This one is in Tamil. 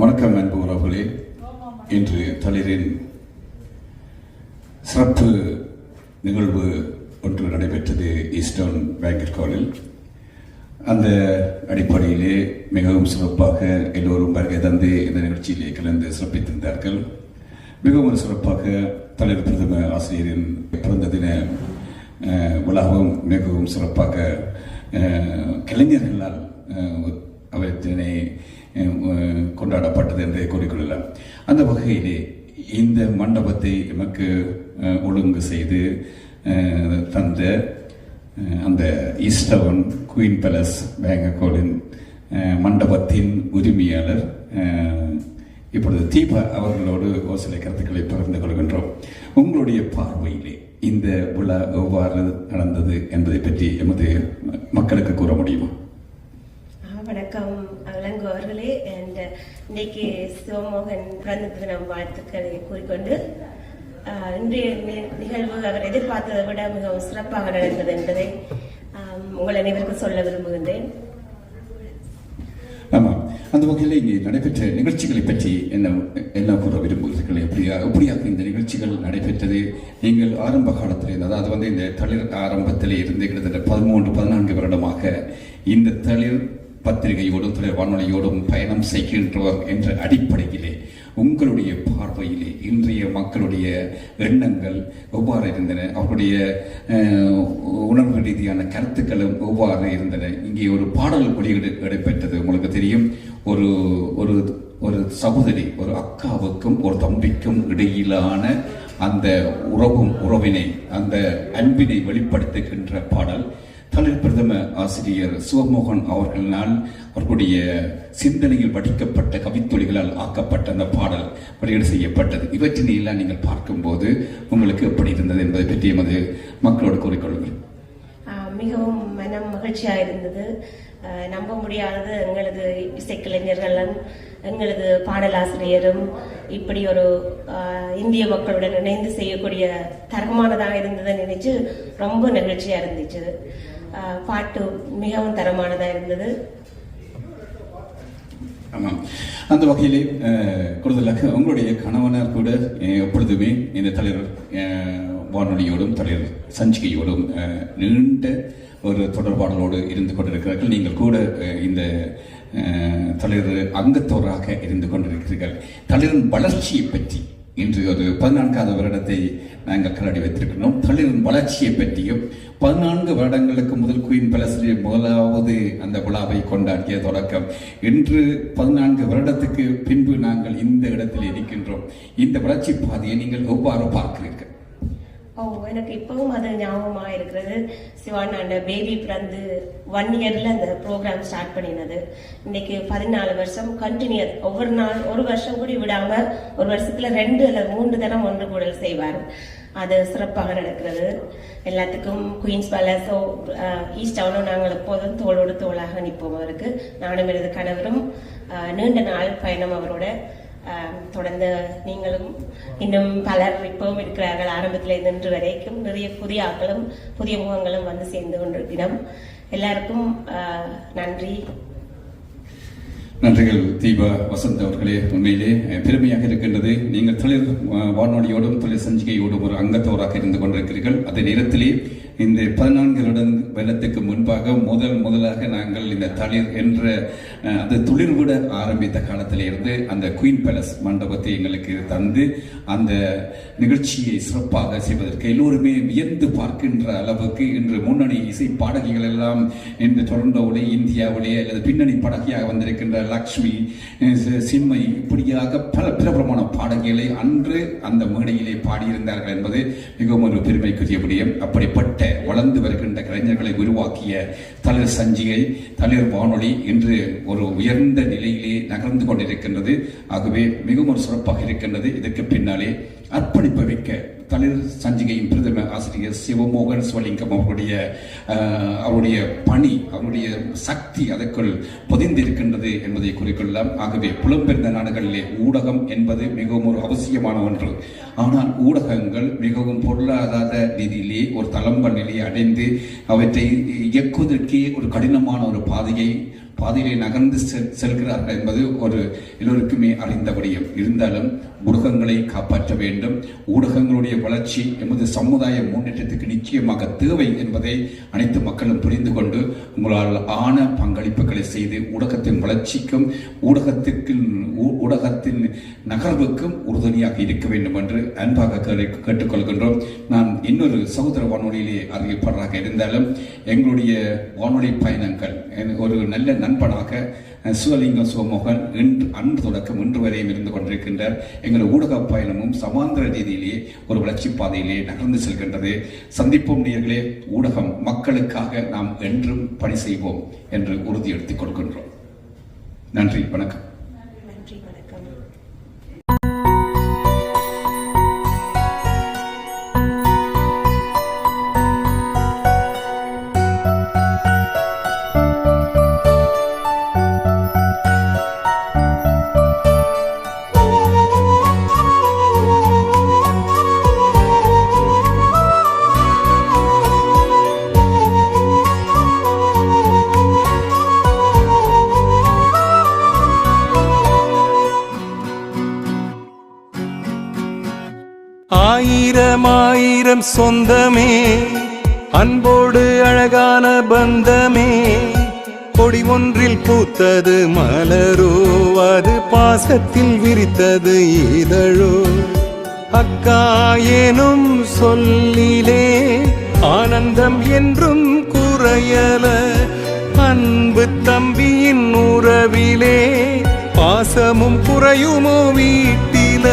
வணக்கம் அன்பு உறவுகளே. இன்று தளிரின் சிறப்பு நிகழ்வு ஒன்று நடைபெற்றது ஈஸ்டர்ன் பேங்கட் ஹாலில் அந்த அடிப்படையிலே மிகவும் சிறப்பாக எல்லோரும் வருகை தந்து இந்த நிகழ்ச்சியிலே கலந்து சிறப்பித்திருந்தார்கள். மிகவும் சிறப்பாக தலைவர் பிரதம ஆசிரியரின் பிறந்த தின உலகம் விழாவும் மிகவும் சிறப்பாக கலைஞர்களால் அவற்றினை என்று கூறிக்கொள்ளலாம் அந்த வகையிலே இந்த மண்டபத்தை எமக்கு ஒழுங்கு செய்து தந்த அந்த ஈஸ்டவன் குயின் பேலஸ் பேங்கக்கோலின் மண்டபத்தின் உரிமையாளர் இப்பொழுது தீபா அவர்களோடு ஒரு சில கருத்துக்களை பகிர்ந்து கொள்கின்றோம். உங்களுடைய பார்வையிலே இந்த விழா எவ்வாறு நடந்தது என்பதை பற்றி எமது மக்களுக்கு கூற முடியுமா? வணக்கம். இளங்கோ அண்ட் இன்னைக்கு சிவமோகன் பிறந்த தினம் வாழ்த்துக்களை கூறிக்கொண்டு இன்றைய நிகழ்வு அவர் எதிர்பார்த்ததை விட மிகவும் சிறப்பாக நடந்தது என்பதை உங்கள் அனைவருக்கும் சொல்ல விரும்புகின்றேன். ஆமாம் அந்த வகையில் இங்கே நடைபெற்ற நிகழ்ச்சிகளை பற்றி என்ன என்ன கூற விரும்புகிறீர்கள்? எப்படியா எப்படியாக இந்த நிகழ்ச்சிகள் நடைபெற்றது? நீங்கள் ஆரம்ப காலத்தில் அதாவது வந்து இந்த தளிர் ஆரம்பத்தில் இருந்து கிட்டத்தட்ட பதிமூன்று பதினான்கு வருடமாக இந்த தளிர் பத்திரிகையோடும் தளிர் வானொலியோடும் பயணம் செய்கின்றவர் என்ற அடிப்படையிலே உங்களுடைய பார்வையிலே இன்றைய மக்களுடைய எண்ணங்கள் எவ்வாறு இருந்தன? அவருடைய உணர்வு ரீதியான கருத்துக்களும் எவ்வாறு இருந்தன? இங்கே ஒரு பாடல் வெளியீடு நடைபெற்றது உங்களுக்கு தெரியும். ஒரு ஒரு ஒரு சகோதரி ஒரு அக்காவுக்கும் ஒரு தம்பிக்கும் இடையிலான அந்த உறவும் உறவினை அந்த அன்பினை வெளிப்படுத்துகின்ற பாடல். தமிழ் பிரதம ஆசிரியர் சிவமோகன் அவர்களினால் அவர்களுடைய சிந்தனையில் வடிக்கப்பட்ட கவித்துளிகளால் ஆக்கப்பட்ட அந்த பாடல் வெளியீடு செய்யப்பட்டது. இவற்றினை எல்லாம் நீங்கள் பார்க்கும்போது உங்களுக்கு எப்படி இருந்தது என்பதை பற்றி எமது மக்களோடு கூறிக்கொள்ளுங்கள். மிகவும் மனம் மகிழ்ச்சியாக இருந்தது. நம்ப முடியாதது எங்களது இசைக்கலைஞர்களும் எங்களது பாடலாசிரியரும் இப்படி ஒரு இந்திய மக்களுடன் இணைந்து செய்யக்கூடிய தரமானதாக இருந்ததை நினைச்சு ரொம்ப நெகிழ்ச்சியா இருந்துச்சு. பாட்டு மிகவும் தரமானதா இருந்தது. ஆமாம். அந்த வகையிலே கூடுதலாக உங்களுடைய கணவனர் கூட எப்பொழுதுமே இந்த தலைவர் வானொலியோடும் தலைவர் சஞ்சிகையோடும் நீண்ட ஒரு தொடர்பாடலோடு இருந்து கொண்டிருக்கிறார்கள். நீங்கள் கூட இந்த தலைவர் அங்கத்தோராக இருந்து கொண்டிருக்கிறீர்கள். தலைவரின் வளர்ச்சியை பற்றி இன்று ஒரு பதினான்காவது வருடத்தை நாங்கள் கலடி வைத்திருக்கிறோம். தமிழின் வளர்ச்சியை பற்றியும் பதினான்கு வருடங்களுக்கு முதல் குயின் பேலஸிலே முதலாவது அந்த விழாவை கொண்டாடிய தொடக்கம். இன்று பதினான்கு வருடத்துக்கு பின்பு நாங்கள் இந்த இடத்தில் இருக்கின்றோம். இந்த வளர்ச்சி பாதையை நீங்கள் எவ்வாறு பார்க்கிறீர்கள்? ஓ எனக்கு இப்பவும் அது ஞாபகமாக இருக்கிறது. சிவானாண்ட பேபி பிறந்து ஒன் இயர்ல அந்த ப்ரோக்ராம் ஸ்டார்ட் பண்ணினது. இன்னைக்கு பதினாலு வருஷம் கண்டினியூ ஒவ்வொரு நாள் ஒரு வருஷம் கூட விடாம ஒரு வருஷத்துல ரெண்டு அல்லது மூன்று தரம் ஒன்று கூடல் செய்வார். அது சிறப்பாக நடக்கிறது. எல்லாத்துக்கும் குயின்ஸ் பேலஸோ ஈஸ்ட் டவுனும் நாங்கள் எப்போதும் தோளோடு தோளாக நிற்போம் அவருக்கு. நானும் எனது கணவரும் நீண்ட நாள் பயணம் அவரோட தொடர்ந்து நீங்களும் இன்னும் பலர் இப்பவும் இருக்கிறார்கள் ஆரம்பத்தில் இருந்து இன்று வரைக்கும். நிறைய புதிய ஆட்களும் புதிய முகங்களும் வந்து சேர்ந்து கொண்டிருக்கிறோம் எல்லாருக்கும் ஆஹ் நன்றி. நன்றிகள் தீபா வசந்த் அவர்களே. உண்மையிலே பெருமையாக இருக்கின்றது. நீங்கள் தொழில் வானொலியோடும் தொழில் சஞ்சிகையோடும் ஒரு அங்கத்தோராக இருந்து கொண்டிருக்கிறீர்கள். அதே நேரத்திலே இந்த பதினான்கு வருடம் வருடத்துக்கு முன்பாக முதல் முதலாக நாங்கள் இந்த தளிர் என்ற அந்த துளிர்விட ஆரம்பித்த காலத்திலே இருந்து அந்த குயின் பேலஸ் மண்டபத்தை எங்களுக்கு தந்து அந்த நிகழ்ச்சியை சிறப்பாக செய்வதற்கு எல்லோருமே வியந்து பார்க்கின்ற அளவுக்கு இன்று முன்னணி இசை பாடகிகள் எல்லாம் இந்த டொரண்டோவிலே இந்தியாவிலே அல்லது பின்னணி பாடகியாக வந்திருக்கின்ற லக்ஷ்மி சிம்மை சின்மை இப்படியாக பல பிரபலமான பாடகிகளை அன்று அந்த மேடையிலே பாடியிருந்தார்கள் என்பது மிகவும் ஒரு பெருமைக்குரிய முடியும் அப்படிப்பட்ட வளர்ந்து வருகின்ற கலைஞர்களை உருவாக்கிய தலைவர் சஞ்சிகை தளிர் வானொலி இன்று ஒரு உயர்ந்த நிலையிலே நகர்ந்து கொண்டிருக்கின்றது. ஆகவே மிகவும் ஒரு சிறப்பாக இருக்கின்றது. இதற்கு பின்னாலே அர்ப்பணிப்பு வைக்க தளிர் சஞ்சிகையின் பிரதம ஆசிரியர் சிவமோகன் சிவலிங்கம் அவருடைய அவருடைய பணி அவருடைய சக்தி அதற்குள் பொதிந்திருக்கின்றது என்பதை குறிக்கொள்ளலாம். ஆகவே புலம்பெயர்ந்த நாடுகளிலே ஊடகம் என்பது மிகவும் ஒரு அவசியமான ஒன்று. ஆனால் ஊடகங்கள் மிகவும் பொருளாதார ரீதியிலே ஒரு தளம்ப நிலையை அடைந்து அவற்றை இயக்குவதற்கே ஒரு கடினமான ஒரு பாதையை பாதையிலே நகர்ந்து செல்கிறார்கள் என்பது ஒரு எல்லோருக்குமே அறிந்த இருந்தாலும் ஊடகங்களை காப்பாற்ற வேண்டும். ஊடகங்களுடைய வளர்ச்சி எமது சமுதாய முன்னேற்றத்துக்கு நிச்சயமாக தேவை என்பதை அனைத்து மக்களும் புரிந்து கொண்டு உங்களால் ஆன பங்களிப்புகளை செய்து ஊடகத்தின் வளர்ச்சிக்கும் ஊடகத்திற்கு ஊ- ஊடகத்தின் நகர்வுக்கும் உறுதுணையாக இருக்க வேண்டும் என்று அன்பாக கேட்டுக்கொள்கின்றோம். நான் இன்னொரு சகோதர வானொலியிலே அறிவிப்பவராக இருந்தாலும் எங்களுடைய வானொலி பயணங்கள் ஒரு நல்ல நண்பனாக சிவலிங்க சிவலிங்கம் சிவமோகன் இன்று அன்று தொடக்கம் இன்று வரையும் இருந்து கொண்டிருக்கின்றார். எங்களது ஊடக பயணமும் சமாந்தர ரீதியிலேயே ஒரு வளர்ச்சி பாதையிலே நகர்ந்து செல்கின்றது. சந்திப்போம் நேர்களே ஊடகம் மக்களுக்காக நாம் என்றும் பணி செய்வோம் என்று உறுதி எடுத்துக் கொள்கின்றோம். நன்றி வணக்கம். ஆயிரம் சொந்தமே அன்போடு அழகான பந்தமே. கொடி ஒன்றில் பூத்தது மலரோ அது பாசத்தில் விரித்தது இதழோ. அக்கா எனும் சொல்லிலே ஆனந்தம் என்றும் குறையல. அன்பு தம்பியின் உறவிலே பாசமும் குறையுமோ வீட்டில.